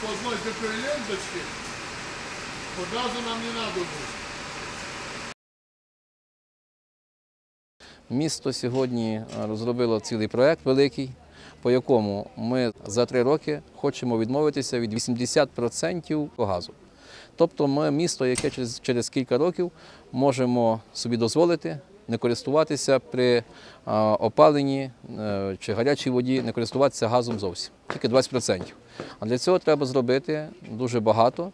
по одной такой ленточке, газу нам не надо будет. Місто сьогодні е, розробило цілий проект великий, по якому ми за три роки хочемо відмовитися від 80% газу. Тобто ми місто, яке через кілька років можемо собі дозволити не користуватися при опаленні е, чи гарячій воді, не користуватися газом зовсім, тільки 20%. А для цього треба зробити дуже багато.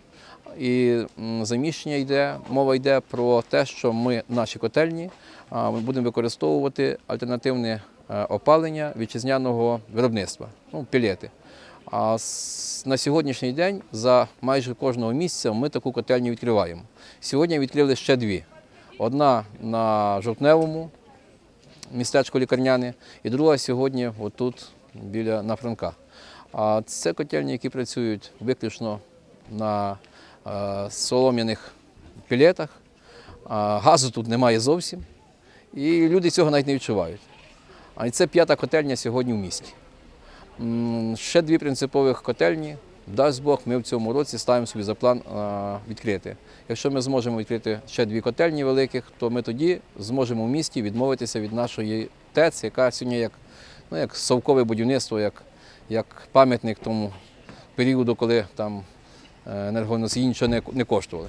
І заміщення йде, мова йде про те, що ми наші котельні ми будемо використовувати альтернативне е, опалення вітчизняного виробництва, ну, пілети. А на сьогоднішній день за майже кожного місяця ми таку котельню відкриваємо. Сьогодні відкрили ще дві: одна на жовтневому, містечко лікарняне, і друга сьогодні отут біля на Франка. А це котельні, які працюють виключно на е, солом'яних пілетах. Газу тут немає зовсім. І люди цього навіть не відчувають. А це п'ята котельня сьогодні в місті. Ще дві принципових котельні. Дасть Бог, ми в цьому році ставимо собі за план відкрити. Якщо ми зможемо відкрити ще дві котельні великих, то ми тоді зможемо в місті відмовитися від нашої ТЕЦ, яка сьогодні як, ну, як совкове будівництво, як, як пам'ятник тому періоду, коли там е, енергоносії нічого не, не коштували.